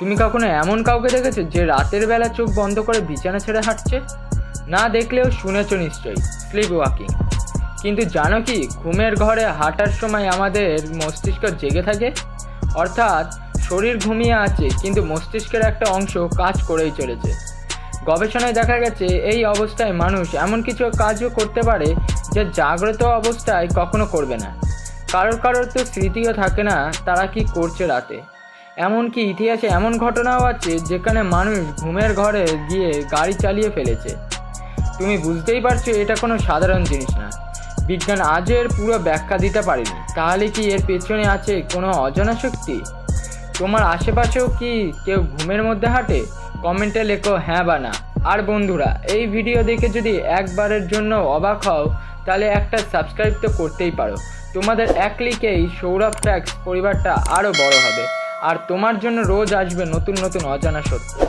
তুমি কখনো এমন কাউকে দেখেছ যে রাতের বেলা চোখ বন্ধ করে বিছানা ছেড়ে হাঁটছে? না দেখলেও শুনেছো নিশ্চয়ই স্লিপ ওয়াকিং কিন্তু জানো কি, ঘুমের ঘরে হাঁটার সময় আমাদের মস্তিষ্ক জেগে থাকে? অর্থাৎ শরীর ঘুমিয়ে আছে, কিন্তু মস্তিষ্কের একটা অংশ কাজ করেই চলেছে। গবেষণায় দেখা গেছে, এই অবস্থায় মানুষ এমন কিছু কাজও করতে পারে যা জাগ্রত অবস্থায় কখনো করবে না। কারোর কারোর তো স্মৃতিও থাকে না, তারা কি করছে রাতে? এমনকি ইতিহাসে এমন ঘটনাও আছে যেখানে মানুষ ঘুমের ঘরে গিয়ে গাড়ি চালিয়ে ফেলেছে। তুমি বুঝতেই পারছ এটা কোনো সাধারণ জিনিস না। বিজ্ঞান আজও এর পুরো ব্যাখ্যা দিতে পারেনি। তাহলে কি এর পেছনে আছে কোনো অজানা শক্তি? তোমার আশেপাশেও কি কেউ ঘুমের মধ্যে হাঁটে? কমেন্টে লেখো হ্যাঁ বা না। আর বন্ধুরা, এই ভিডিও দেখে যদি একবারের জন্য অবাক হও, তাহলে একটা সাবস্ক্রাইব তো করতেই পারো। তোমাদের এক ক্লিকেই সৌরভ ট্যাক্স পরিবারটা আরও বড় হবে। আর তোমার জন্য রোজ আসবে নতুন নতুন অজানা সত্য।